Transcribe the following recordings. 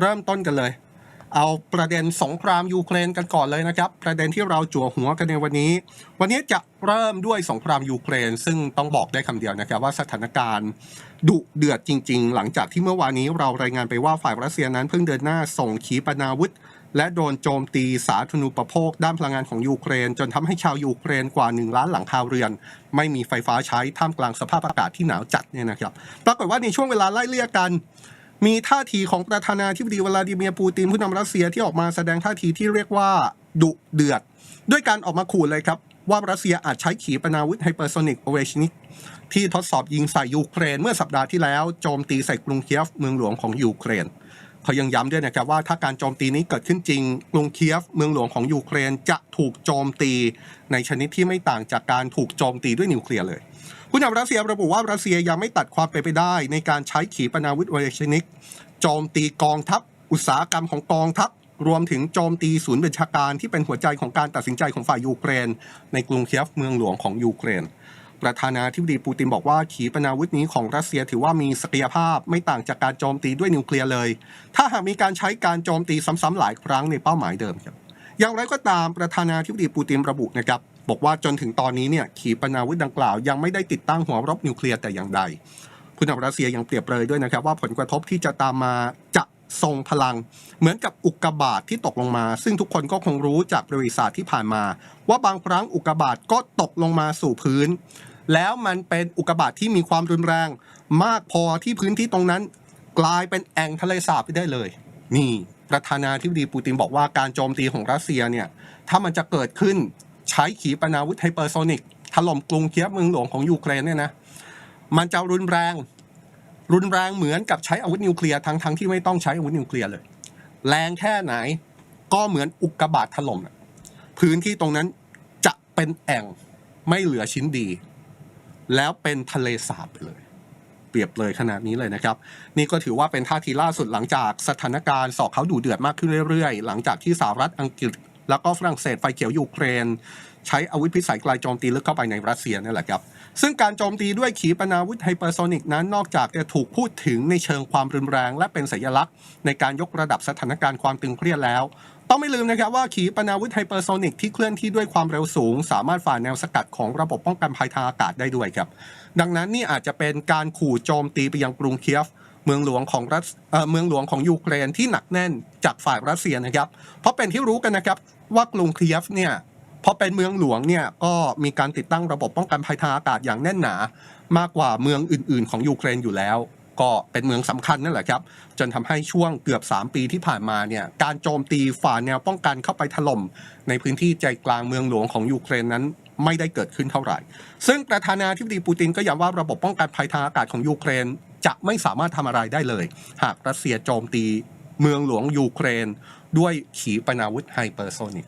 เริ่มต้นกันเลย เอาประเด็นสงครามยูเครนกันก่อนเลยนะครับ ประเด็นที่เราจั่วหัวกันในวันนี้ วันนี้จะเริ่มด้วยสงครามยูเครน ซึ่งต้องบอกได้คำเดียวนะครับว่าสถานการณ์ดุเดือดจริง ๆ หลังจากที่เมื่อวานนี้เรารายงานไปว่าฝ่ายรัสเซียนั้นเพิ่งเดินหน้าส่งขีปนาวุธและโดนโจมตีสาธารณูปโภค ด้านพลังงานของยูเครน จนทำให้ชาวยูเครนกว่า 1 ล้านหลังคาเรือน ไม่มีไฟฟ้าใช้ท่ามกลางสภาพอากาศที่หนาวจัดเนี่ยนะครับ ปรากฏว่าในช่วงเวลาไล่เลี่ยกัน มีท่าทีของประธานาธิบดีวลาดิเมียร์ปูตินผู้นำรัสเซียที่ออกมาแสดงท่าทีที่เรียกว่าดุเดือด ด้วยการออกมาขู่เลยครับ ว่ารัสเซียอาจใช้ขีปนาวุธไฮเปอร์โซนิกโอเวชนิกที่ทดสอบยิงใส่ยูเครนเมื่อสัปดาห์ที่แล้วโจมตีใส่กรุงเคียฟเมืองหลวงของยูเครนเขายังย้ำด้วยนะครับว่าถ้าการโจมตีนี้เกิดขึ้นจริงกรุงเคียฟเมืองหลวงของยูเครนจะถูกโจมตีในชนิดที่ไม่ต่างจากการถูกโจมตีด้วยนิวเคลียร์เลย ผู้นำรัสเซียระบุว่ารัสเซียยังไม่ตัดความเป็นไปได้ ในการใช้ขีปนาวุธโอเวชนิกโจมตีกองทัพ อุตสาหกรรมของกองทัพ รวมถึงโจมตีศูนย์บัญชาการที่เป็นหัวใจของการตัดสินใจของฝ่ายยูเครน ในกรุงเคียฟเมืองหลวงของยูเครน ประธานาธิบดีปูตินบอกว่าขีปนาวุธนี้ของรัสเซียถือว่ามีศักยภาพไม่ต่างจากการโจมตีด้วยนิวเคลียร์เลย ถ้าหากมีการใช้การโจมตีซ้ำๆหลายครั้งในเป้าหมายเดิมครับอย่างไรก็ตามประธานาธิบดีปูตินระบุนะครับ บอกว่าจนถึงตอนนี้เนี่ยขีปนาวุธดังกล่าวยังไม่ได้ติดตั้งหัวรบนิวเคลียร์แต่อย่างใดผู้นำรัสเซียยังเปรียบเลยด้วยนะครับว่าผลกระทบที่จะตามมาจะทรงพลัง เหมือนกับอุกกาบาตที่ตกลงมา ซึ่งทุกคนก็คงรู้จากประวัติศาสตร์ที่ผ่านมา ว่าบางครั้งอุกกาบาตก็ตกลงมาสู่พื้น แล้วมันเป็นอุกกาบาตที่มีความรุนแรง มากพอที่พื้นที่ตรงนั้น กลายเป็นแอ่งทะเลสาบไปได้เลย นี่ประธานาธิบดีปูตินบอกว่าการโจมตีของรัสเซียเนี่ยถ้ามันจะเกิดขึ้น ใช้ขีปนาวุธไฮเปอร์โซนิกถล่มกรุงเคียฟเมืองหลวงของยูเครนเนี่ยนะมันจะรุนแรง รุนแรงเหมือนกับใช้อาวุธนิวเคลียร์ทั้งทั้งที่ไม่ต้องใช้อาวุธนิวเคลียร์เลย แรงแค่ไหนก็เหมือนอุกกาบาตถล่มน่ะพื้นที่ตรงนั้นจะเป็นแอ่งไม่เหลือชิ้นดี แล้วเป็นทะเลสาบไปเลย เปรียบเลยขนาดนี้เลยนะครับ นี่ก็ถือว่าเป็นท่าทีล่าสุดหลังจากสถานการณ์สอกเขาดูเดือดมากขึ้นเรื่อยๆ หลังจากที่สหรัฐอังกฤษ แล้วก็ฝรั่งเศสไฟเขียวยูเครน ใช้อาวุธพิสัยไกลโจมตีลึกเข้าไปในรัสเซียนั่นแหละครับ ซึ่งการโจมตีด้วยขีปนาวุธไฮเปอร์โซนิกนั้นนอกจากจะถูกพูดถึงในเชิงความรุนแรง และเป็นสัญลักษณ์ ในการยกระดับสถานการณ์ความตึงเครียดแล้ว ต้องไม่ลืมนะครับว่าขีปนาวุธไฮเปอร์โซนิกที่เคลื่อนที่ด้วยความเร็วสูง สามารถฝ่าแนวสกัดของระบบป้องกันภัยทางอากาศได้ด้วยครับ ดังนั้นนี่อาจจะเป็นการขู่โจมตีไปยังกรุงเคียฟเมืองหลวงของรัสเอ่อเมืองหลวงของยูเครนที่หนักแน่นจากฝ่ายรัสเซียนะครับ เพราะเป็นที่รู้กันนะครับ ว่ากรุงเคียฟเนี่ยพอเป็นเมืองหลวงเนี่ยก็มีการติดตั้งระบบป้องกันภัยทางอากาศอย่างแน่นหนามากกว่าเมืองอื่น ๆ ของยูเครนอยู่แล้ว ก็เป็นเมืองสำคัญนั่นแหละครับ จนทำให้ช่วงเกือบ 3 ปีที่ผ่านมาเนี่ยการโจมตีฝ่าแนวป้องกันเข้าไปถล่ม ในพื้นที่ใจกลางเมืองหลวงของยูเครนนั้นไม่ได้เกิดขึ้นเท่าไหร่ ซึ่งประธานาธิบดีปูตินก็ย้ำว่าระบบป้องกันภัยทางอากาศของยูเครน จะไม่สามารถทำอะไรได้เลย หากรัสเซียโจมตีเมืองหลวงยูเครน ด้วยขีปนาวุธไฮเปอร์โซนิก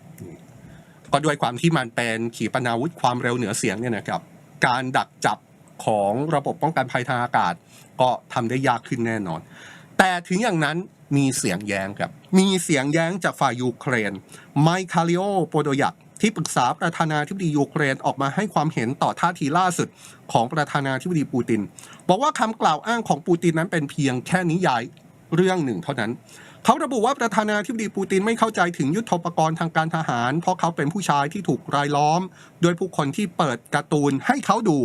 ก็ด้วยความที่มันเป็นขีปนาวุธความเร็วเหนือเสียงเนี่ยนะครับ การดักจับของระบบป้องกันภัยทางอากาศ ก็ทำได้ยากขึ้นแน่นอน แต่ถึงอย่างนั้นมีเสียงแย้งครับ มีเสียงแย้งจากฝ่ายยูเครน ไมคาลิโอโปโดยักที่ปรึกษาประธานาธิบดียูเครนออกมาให้ความเห็นต่อท่าทีล่าสุดของประธานาธิบดีปูติน บอกว่าคำกล่าวอ้างของปูตินนั้นเป็นเพียงแค่นิยายเรื่องหนึ่งเท่านั้น เขาระบุว่าประธานาธิบดีปูตินไม่เข้าใจถึงยุทธปกรณ์ทางการทหาร เพราะเขาเป็นผู้ชายที่ถูกรายล้อม โดยผู้คนที่เปิดการ์ตูนให้เขาดู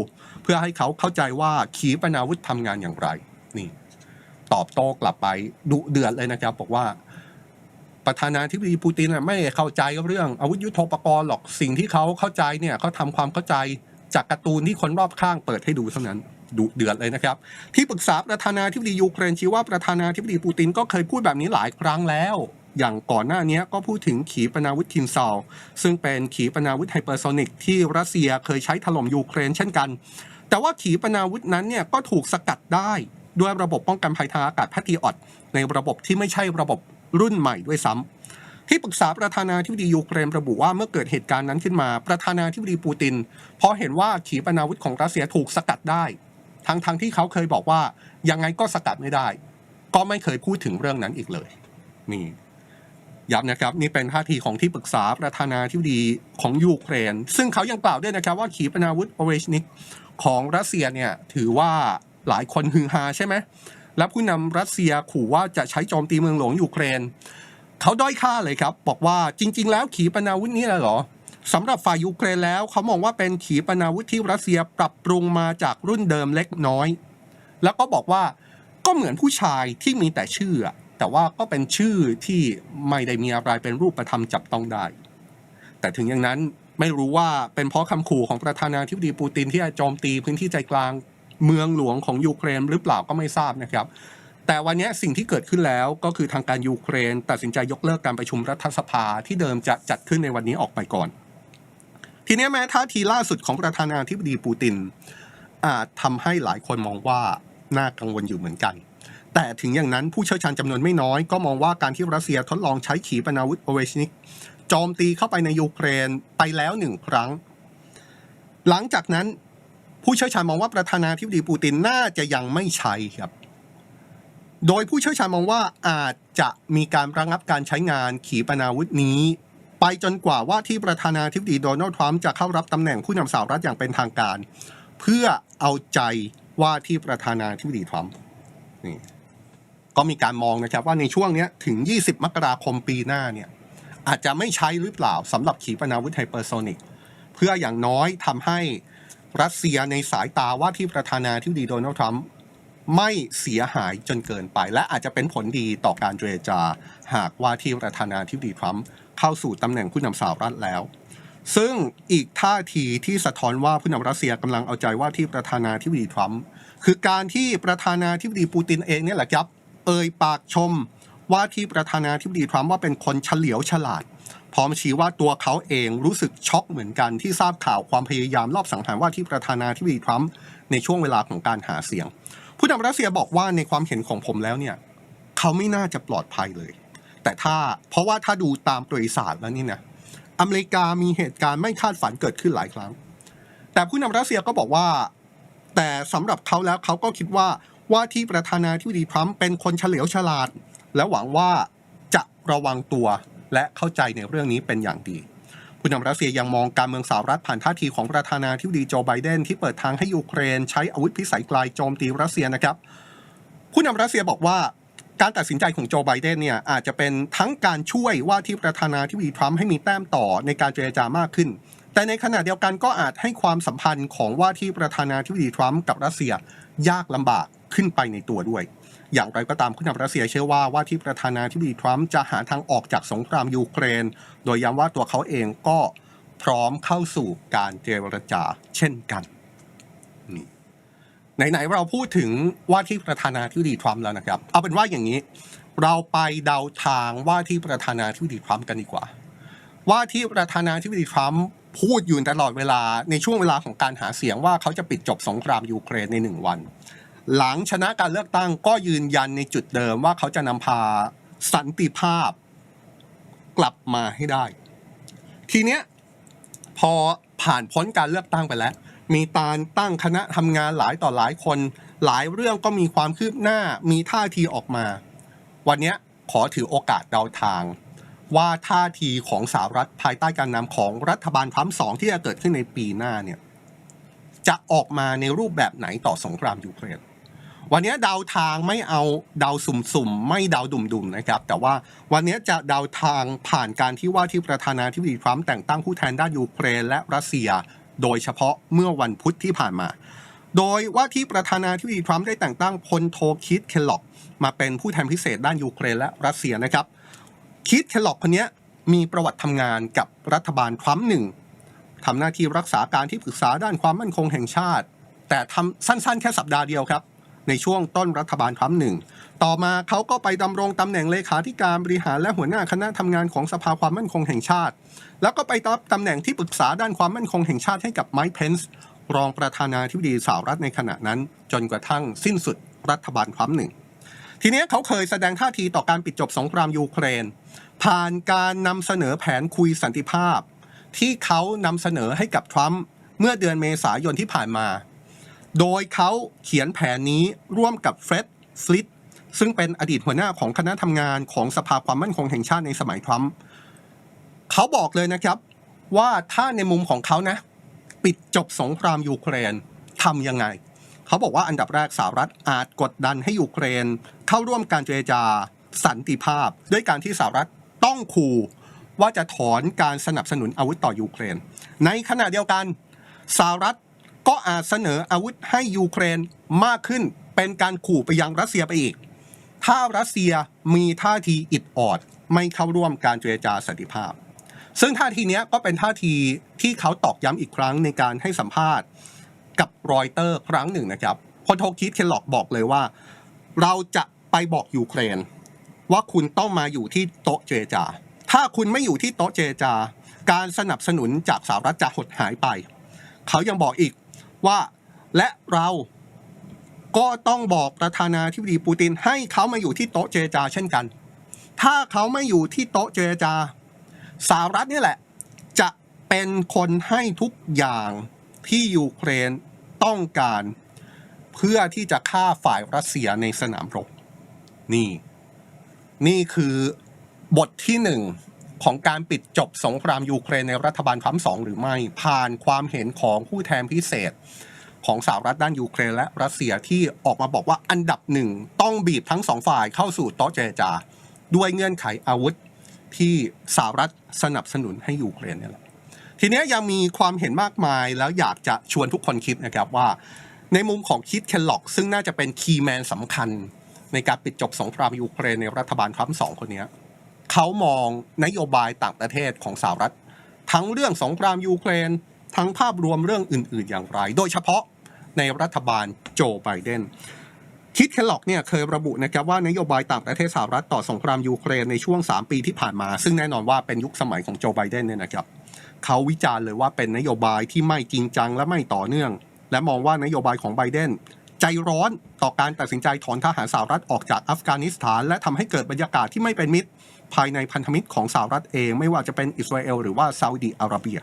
เพื่อให้เขาเข้าใจว่าขีปนาวุธทำงานอย่างไร นี่ ตอบโต้กลับไปดุเดือดเลยนะครับ บอกว่า ประธานาธิบดีปูตินไม่เข้าใจเรื่องอาวุธยุทโธปกรณ์หรอกสิ่งที่เขาเข้าใจเนี่ยเขาทำความเข้าใจจากการ์ตูนที่คนรอบข้างเปิดให้ดูเท่านั้น ดุเดือดเลยนะครับ ที่ปรึกษาประธานาธิบดียูเครนชี้ว่าประธานาธิบดีปูตินก็เคยพูดแบบนี้หลายครั้งแล้ว อย่างก่อนหน้านี้ก็พูดถึงขีปนาวุธทินซาลซึ่งเป็นขีปนาวุธไฮเปอร์โซนิกที่รัสเซียเคยใช้ถล่มยูเครนเช่นกัน แต่ว่าขีปนาวุธนั้นเนี่ยก็ถูกสกัดได้ด้วยระบบป้องกันภัยทางอากาศแพทริออตในระบบที่ไม่ใช่ระบบรุ่นใหม่ด้วยซ้ำที่ปรึกษาประธานาธิบดียูเครนระบุว่าเมื่อเกิดเหตุการณ์นั้นขึ้นมา ประธานาธิบดีปูตินพอเห็นว่าขีปนาวุธของรัสเซียถูกสกัดได้ ทั้งทั้งที่เขาเคยบอกว่ายังไงก็สกัดไม่ได้ ก็ไม่เคยพูดถึงเรื่องนั้นอีกเลย นี่ย้ำนะครับนี่เป็นท่าทีของที่ปรึกษาประธานาธิบดีของยูเครน ซึ่งเขายังกล่าวด้วยนะครับว่าขีปนาวุธโอเวชนิกของรัสเซียเนี่ยถือว่าหลายคนฮือฮาใช่ไหมและผู้นำรัสเซียขู่ว่าจะใช้โจมตีเมืองหลวงยูเครน เขาด้อยค่าเลยครับ บอกว่าจริง ๆ แล้วขีปนาวุธนี้เหรอ สำหรับฝ่ายยูเครนแล้วเขามองว่าเป็นขีปนาวุธที่รัสเซียปรับปรุงมาจากรุ่นเดิมเล็กน้อย แล้วก็บอกว่าก็เหมือนผู้ชายที่มีแต่ชื่อ แต่ว่าก็เป็นชื่อที่ไม่ได้มีอะไรเป็นรูปธรรมจับต้องได้ แต่ถึงอย่างนั้นไม่รู้ว่าเป็นเพราะคำขู่ของประธานาธิบดีปูตินที่จะโจมตีพื้นที่ใจกลางเมืองหลวงของยูเครนหรือเปล่าก็ไม่ทราบนะครับ แต่วันนี้สิ่งที่เกิดขึ้นแล้วก็คือทางการยูเครน ตัดสินใจยกเลิกการประชุมรัฐสภาที่เดิมจะจัดขึ้นในวันนี้ออกไปก่อน ทีนี้แม้ท่าทีล่าสุดของประธานาธิบดีปูติน อาจทำให้หลายคนมองว่าน่ากังวลอยู่เหมือนกัน แต่ถึงอย่างนั้นผู้เชี่ยวชาญจำนวนไม่น้อยก็มองว่าการที่รัสเซียทดลองใช้ขีปนาวุธโอเวชนิกโจมตีเข้าไปในยูเครนไปแล้วหนึ่งครั้ง หลังจากนั้นผู้เชี่ยวชาญมองว่าประธานาธิบดีปูตินน่าจะยังไม่ใช้ครับ โดยผู้เชี่ยวชาญมองว่าอาจจะมีการระงับการใช้งานขีปนาวุธนี้ ไปจนกว่าว่าที่ประธานาธิบดีโดนัลด์ทรัมป์จะเข้ารับตำแหน่งผู้นำสหรัฐอย่างเป็นทางการ เพื่อเอาใจว่าที่ประธานาธิบดีทรัมป์นี่ก็มีการมองนะครับว่าในช่วงนี้ถึง 20 มกราคมปีหน้าเนี่ยอาจจะไม่ใช้หรือเปล่าสำหรับขีปนาวุธไฮเปอร์โซนิกเพื่ออย่างน้อยทำให้รัสเซียในสายตาว่าที่ประธานาธิบดีโดนัลด์ทรัมป์ไม่เสียหายจนเกินไป และอาจจะเป็นผลดีต่อการเจรจา หากว่าที่ประธานาธิบดีทรัมป์ เข้าสู่ตำแหน่งผู้นำสหรัฐแล้ว ซึ่งอีกท่าทีที่สะท้อนว่าผู้นำรัสเซียกำลังเอาใจว่าที่ประธานาธิบดีทรัมป์คือการที่ประธานาธิบดีปูตินเองเนี่ยแหละครับ เอ่ยปากชมว่าที่ประธานาธิบดีทรัมป์ว่าเป็นคนเฉลียวฉลาด พร้อมชี้ว่าตัวเขาเองรู้สึกช็อกเหมือนกันที่ทราบข่าวความพยายามรอบสังหารว่าที่ประธานาธิบดีทรัมป์ในช่วงเวลาของการหาเสียง ผู้นำรัสเซียบอกว่าในความเห็นของผมแล้วเนี่ย เขาไม่น่าจะปลอดภัยเลย แต่ถ้าเพราะว่าถ้าดูตามประวัติศาสตร์แล้วนี่นะอเมริกามีเหตุการณ์ไม่คาดฝันเกิดขึ้นหลายครั้ง แต่ผู้นำรัสเซียก็บอกว่า แต่สำหรับเขาแล้วเขาก็คิดว่าว่าที่ประธานาธิบดีทรัมป์เป็นคนเฉลียวฉลาด และหวังว่าจะระวังตัวและเข้าใจในเรื่องนี้เป็นอย่างดี ผู้นำรัสเซียยังมองการเมืองสหรัฐผ่านท่าทีของประธานาธิบดีโจไบเดนที่เปิดทางให้ยูเครน ใช้อาวุธพิสัยไกลโจมตีรัสเซียนะครับ ผู้นำรัสเซียบอกว่า การตัดสินใจของโจไบเดนเนี่ยอาจจะเป็นทั้งการช่วยว่าที่ประธานาธิบดีทรัมป์ให้มีแต้มต่อในการเจรจามากขึ้น แต่ในขณะเดียวกันก็อาจให้ความสัมพันธ์ของว่าที่ประธานาธิบดีทรัมป์กับรัสเซียยากลำบากขึ้นไปในตัวด้วย อย่างไรก็ตามผู้นำรัสเซียเชื่อว่าว่าที่ประธานาธิบดีทรัมป์จะหาทางออกจากสงครามยูเครน โดยย้ำว่าตัวเขาเองก็พร้อมเข้าสู่การเจรจาเช่นกัน ไหนๆเราพูดถึงว่าที่ประธานาธิบดีทรัมป์แล้วนะครับ เอาเป็นว่าอย่างนี้ เราไปเดาทางว่าที่ประธานาธิบดีทรัมป์กันดีกว่า ว่าที่ประธานาธิบดีทรัมป์พูดอยู่ตลอดเวลาในช่วงเวลาของการหาเสียงว่าเขาจะปิดจบสงครามยูเครนในหนึ่งวัน หลังชนะการเลือกตั้งก็ยืนยันในจุดเดิมว่าเขาจะนำพาสันติภาพกลับมาให้ได้ ทีเนี้ยพอผ่านพ้นการเลือกตั้งไปแล้ว มีการตั้งคณะทำงานหลายต่อหลายคน หลายเรื่องก็มีความคืบหน้ามีท่าทีออกมา วันนี้ขอถือโอกาสเดาทาง ว่าท่าทีของสหรัฐภายใต้การนำของรัฐบาลทรัมป์สองที่จะเกิดขึ้นในปีหน้าเนี่ยจะออกมาในรูปแบบไหนต่อสงครามยูเครนวันนี้เดาทางไม่เอาเดาสุ่มๆ ไม่เดาดุ่มๆนะครับ แต่ว่าวันนี้จะเดาทางผ่านการที่ว่าที่ประธานาธิบดีทรัมป์แต่งตั้งผู้แทนด้านยูเครนและรัสเซีย โดยเฉพาะเมื่อวันพุธที่ผ่านมา โดยว่าที่ประธานาธิบดีทรัมป์ได้แต่งตั้งพลโทคิดเคลล็อกมาเป็นผู้แทนพิเศษด้านยูเครนและรัสเซียนะครับคิดเคลล็อกคนนี้มีประวัติทำงานกับรัฐบาลทรัมป์หนึ่งทำหน้าที่รักษาการที่ปรึกษาด้านความมั่นคงแห่งชาติ แต่ทำสั้นๆ แค่สัปดาห์เดียวครับ ในช่วงต้นรัฐบาลทรัมป์หนึ่ง ต่อมาเขาก็ไปดำรงตำแหน่งเลขาธิการบริหารและหัวหน้าคณะทำงานของสภาความมั่นคงแห่งชาติ แล้วก็ไปรับตำแหน่งที่ปรึกษาด้านความมั่นคงแห่งชาติให้กับไมค์เพนส์รองประธานาธิบดีสหรัฐในขณะนั้น จนกระทั่งสิ้นสุดรัฐบาลทรัมป์หนึ่ง ทีนี้เขาเคยแสดงท่าทีต่อการปิดจบสงครามยูเครน ผ่านการนำเสนอแผนคุยสันติภาพ ที่เขานำเสนอให้กับทรัมป์เมื่อเดือนเมษายนที่ผ่านมา โดยเขาเขียนแผนนี้ร่วมกับเฟร็ดฟลิต ซึ่งเป็นอดีตหัวหน้าของคณะทำงานของสภาความมั่นคงแห่งชาติในสมัยทรัมป์เขาบอกเลยนะครับ ว่าถ้าในมุมของเขานะ ปิดจบสงครามยูเครนทำยังไง เขาบอกว่าอันดับแรกสหรัฐอาจกดดันให้ยูเครน เข้าร่วมการเจรจาสันติภาพ ด้วยการที่สหรัฐต้องขู่ว่าจะถอนการสนับสนุนอาวุธต่อยูเครน ในขณะเดียวกันสหรัฐก็อาจเสนออาวุธให้ยูเครนมากขึ้นเป็นการขู่ไปยังรัสเซียไปอีก ถ้ารัสเซียมีท่าทีอิดออด ไม่เข้าร่วมการเจรจาสันติภาพ ซึ่งท่าทีนี้ก็เป็นท่าทีที่เขาตอกย้ำอีกครั้งในการให้สัมภาษณ์กับรอยเตอร์ครั้งหนึ่งนะครับพลโทคิดเคนล็อกบอกเลยว่า เราจะไปบอกยูเครน ว่าคุณต้องมาอยู่ที่โต๊ะเจรจา ถ้าคุณไม่อยู่ที่โต๊ะเจรจา การสนับสนุนจากสหรัฐจะหดหายไป เขายังบอกอีกว่าและเรา ก็ต้องบอกประธานาธิบดีปูตินให้เขามาอยู่ที่โต๊ะเจรจาเช่นกัน ถ้าเขาไม่อยู่ที่โต๊ะเจรจาสหรัฐนี่แหละ จะเป็นคนให้ทุกอย่างที่ยูเครนต้องการ เพื่อที่จะฆ่าฝ่ายรัสเซียในสนามรบนี่ นี่คือบทที่หนึ่งของการปิดจบสงครามยูเครนในรัฐบาลครั้งสองหรือไม่ผ่านความเห็นของผู้แทนพิเศษ ของสหรัฐด้านยูเครนและรัสเซียที่ออกมาบอกว่าอันดับหนึ่งต้องบีบทั้งสองฝ่ายเข้าสู่โต๊ะเจรจา ด้วยเงื่อนไขอาวุธที่สหรัฐสนับสนุนให้ยูเครนเนี่ยแหละทีนี้ยังมีความเห็นมากมายแล้วอยากจะชวนทุกคนคิดนะครับว่า ในมุมของคิดเคนล็อกซึ่งน่าจะเป็นคีย์แมนสำคัญ ในการปิดจบสงครามยูเครนในรัฐบาลทรัมป์สองคนนี้เขามองนโยบายต่างประเทศของสหรัฐ ทั้งเรื่องสงครามยูเครน ทั้งภาพรวมเรื่องอื่น ๆ อย่างไร โดยเฉพาะ ในรัฐบาลโจไบเดนคิดเคลล็อกเนี่ยเคยระบุนะครับว่านโยบายต่างประเทศสหรัฐต่อสงครามยูเครนในช่วง 3 ปีที่ผ่านมา ซึ่งแน่นอนว่าเป็นยุคสมัยของโจไบเดนเนี่ยนะครับเขาวิจารณ์เลยว่าเป็นนโยบายที่ไม่จริงจังและไม่ต่อเนื่อง และมองว่านโยบายของไบเดนใจร้อนต่อการตัดสินใจถอนทหารสหรัฐออกจากอัฟกานิสถาน และทำให้เกิดบรรยากาศที่ไม่เป็นมิตร ภายในพันธมิตรของสหรัฐเองไม่ว่าจะเป็นอิสราเอลหรือว่าซาอุดีอาระเบีย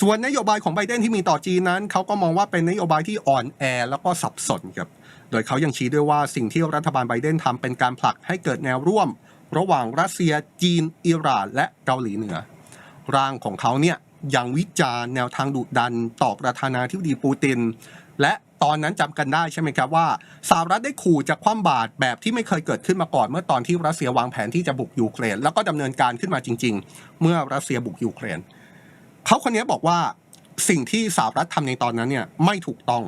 ส่วนนโยบายของไบเดนที่มีต่อจีนนั้น เขาก็มองว่าเป็นนโยบายที่อ่อนแอแล้วก็สับสนครับโดยเขายังชี้ด้วยว่าสิ่งที่รัฐบาลไบเดนทำเป็นการผลักให้เกิดแนวร่วม ระหว่างรัสเซีย จีน อิหร่าน และเกาหลีเหนือ ร่างของเขาเนี่ยยังวิจารณ์แนวทางดุดันต่อประธานาธิบดีปูติน และ ตอนนั้นจำกันได้ใช่ไหมครับว่าสหรัฐได้ขู่จะคว่ำบาตรแบบที่ไม่เคยเกิดขึ้นมาก่อน เมื่อตอนที่รัสเซียวางแผนที่จะบุกยูเครน แล้วก็ดำเนินการขึ้นมาจริง ๆ เมื่อรัสเซียบุกยูเครนเขาคนนี้บอกว่าสิ่งที่สหรัฐทำในตอนนั้นเนี่ยไม่ถูกต้อง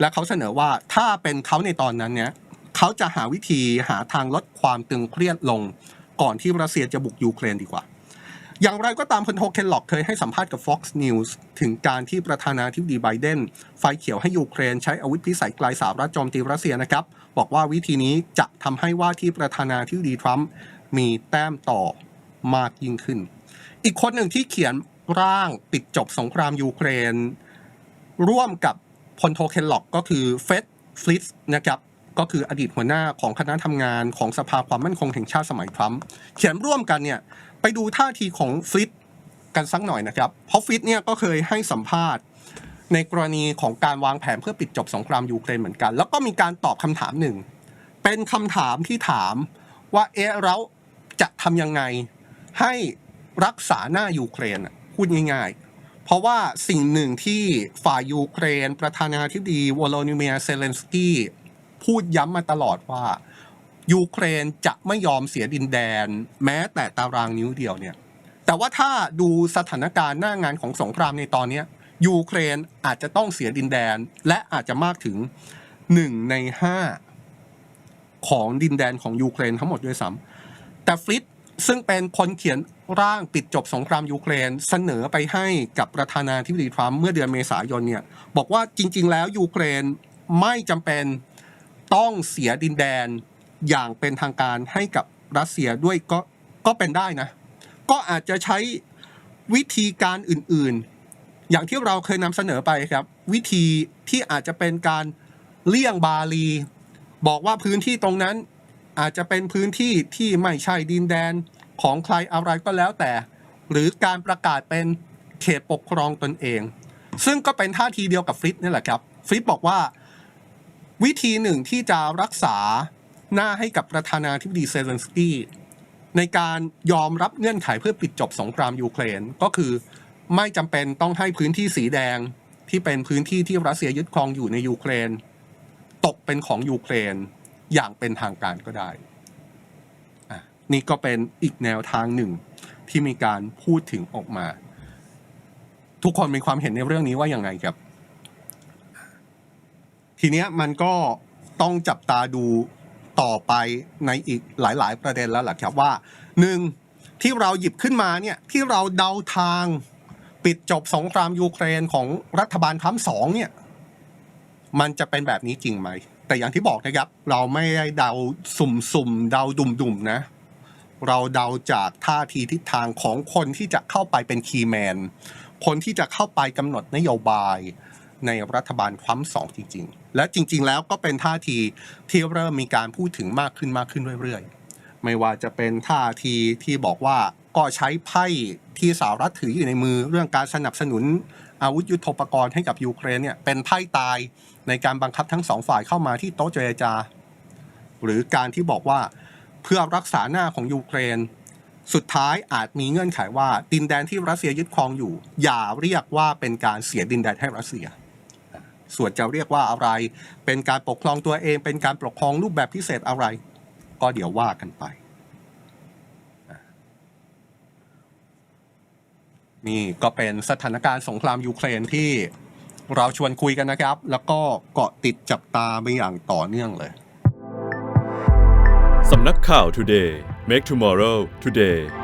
และเขาเสนอว่าถ้าเป็นเขาในตอนนั้นเนี่ยเขาจะหาวิธีหาทางลดความตึงเครียดลง ก่อนที่รัสเซียจะบุกยูเครนดีกว่า อย่างไรก็ตามพลโทเคนล็อกเคยให้สัมภาษณ์กับ Fox News ถึงการที่ประธานาธิบดีไบเดนไฟเขียวให้ยูเครนใช้อาวุธพิสัยไกลสหรัฐโจมตีรัสเซียนะครับ บอกว่าวิธีนี้จะทำให้ว่าที่ประธานาธิบดีทรัมป์มีแต้มต่อมากยิ่งขึ้น อีกคนหนึ่งที่เขียนร่างปิดจบสงครามยูเครน ร่วมกับพลโทเคนล็อกก็คือเฟดฟลิตนะครับก็คืออดีตหัวหน้าของคณะทำงานของสภาความมั่นคงแห่งชาติสมัยทรัมป์เขียนร่วมกันเนี่ย ไปดูท่าทีของฟลิตกันสักหน่อยนะครับ เพราะฟิตเนี่ยก็เคยให้สัมภาษณ์ในกรณีของการวางแผนเพื่อปิดจบสงครามยูเครนเหมือนกัน แล้วก็มีการตอบคำถามหนึ่ง เป็นคำถามที่ถามว่าเอ๊ะแล้วจะทำยังไงให้รักษาหน้ายูเครนอะพูดง่ายๆ เพราะว่าสิ่งหนึ่งที่ฝ่ายยูเครน ประธานาธิบดีวลโลนิเมียเซเลนสกี้พูดย้ำมาตลอดว่า ยูเครนจะไม่ยอมเสียดินแดน แม้แต่ตารางนิ้วเดียวเนี่ยแต่ว่าถ้าดูสถานการณ์หน้างานของสงครามในตอนนี้ยูเครนอาจจะต้องเสียดินแดน และอาจจะมากถึงหนึ่งในห้าของดินแดนของยูเครนทั้งหมดด้วยซ้ำแต่ฟลิตซึ่งเป็นคนเขียนร่างปิดจบสงครามยูเครนเสนอไปให้กับประธานาธิบดีทรัมป์เมื่อเดือนเมษายนเนี่ยบอกว่าจริง ๆ แล้วยูเครนไม่จำเป็นต้องเสียดินแดน อย่างเป็นทางการให้กับรัสเซียด้วยก็ก็เป็นได้นะ ก็อาจจะใช้วิธีการอื่นๆ อย่างที่เราเคยนำเสนอไปครับ วิธีที่อาจจะเป็นการเลี่ยงบาลี บอกว่าพื้นที่ตรงนั้นอาจจะเป็นพื้นที่ที่ไม่ใช่ดินแดนของใครอะไรก็แล้วแต่ หรือการประกาศเป็นเขตปกครองตนเอง ซึ่งก็เป็นท่าทีเดียวกับฟลิตนี่แหละครับฟลิตบอกว่า วิธีหนึ่งที่จะรักษา หน้าให้กับประธานาธิบดีเซเลนสกี้ในการยอมรับเงื่อนไขเพื่อปิดจบสงครามยูเครนก็คือไม่จำเป็นต้องให้พื้นที่สีแดงที่เป็นพื้นที่ที่รัสเซียยึดครองอยู่ในยูเครน ตกเป็นของยูเครนอย่างเป็นทางการก็ได้ นี่ก็เป็นอีกแนวทางหนึ่งที่มีการพูดถึงออกมา ทุกคนมีความเห็นในเรื่องนี้ว่าอย่างไงครับ ทีเนี้ยมันก็ต้องจับตาดู ต่อไปในอีกหลาย ๆ ประเด็นแล้วล่ะครับว่าหนึ่งที่เราหยิบขึ้นมาเนี่ยที่เราเดาทางปิดจบสงครามยูเครนของรัฐบาลทรัมสองเนี่ยมันจะเป็นแบบนี้จริงไหม แต่อย่างที่บอกนะครับ เราไม่ได้เดาสุ่มๆเดาดุมๆนะ เราเดาจากท่าทีทิศทางของคนที่จะเข้าไปเป็นคีย์แมน คนที่จะเข้าไปกำหนดนโยบายในรัฐบาลทรัมสองจริง ๆ และจริง ๆ แล้วก็เป็นท่าทีที่เริ่มมีการพูดถึงมากขึ้นมากขึ้นเรื่อยๆ ไม่ว่าจะเป็นท่าทีที่บอกว่าก็ใช้ไพ่ที่สหรัฐถืออยู่ในมือเรื่องการสนับสนุนอาวุธยุโทโธปกรณ์ให้กับยูเครนเนี่ยเป็นไพ่ตายในการบังคับทั้งสองฝ่ายเข้ามาที่โต๊ะเจรจา หรือการที่บอกว่าเพื่อรักษาหน้าของยูเครน สุดท้ายอาจมีเงื่อนไขว่าดินแดนที่รัสเซียยึดครองอยู่ อย่าเรียกว่าเป็นการเสียดินแดนให้รัสเซีย ส่วนจะเรียกว่าอะไร เป็นการปกครองตัวเอง เป็นการปกครองรูปแบบพิเศษอะไร ก็เดี๋ยวว่ากันไป นี่ก็เป็นสถานการณ์สงครามยูเครนที่เราชวนคุยกันนะครับ แล้วก็เกาะติดจับตาไปอย่างต่อเนื่องเลย สำนักข่าว Today Make Tomorrow Today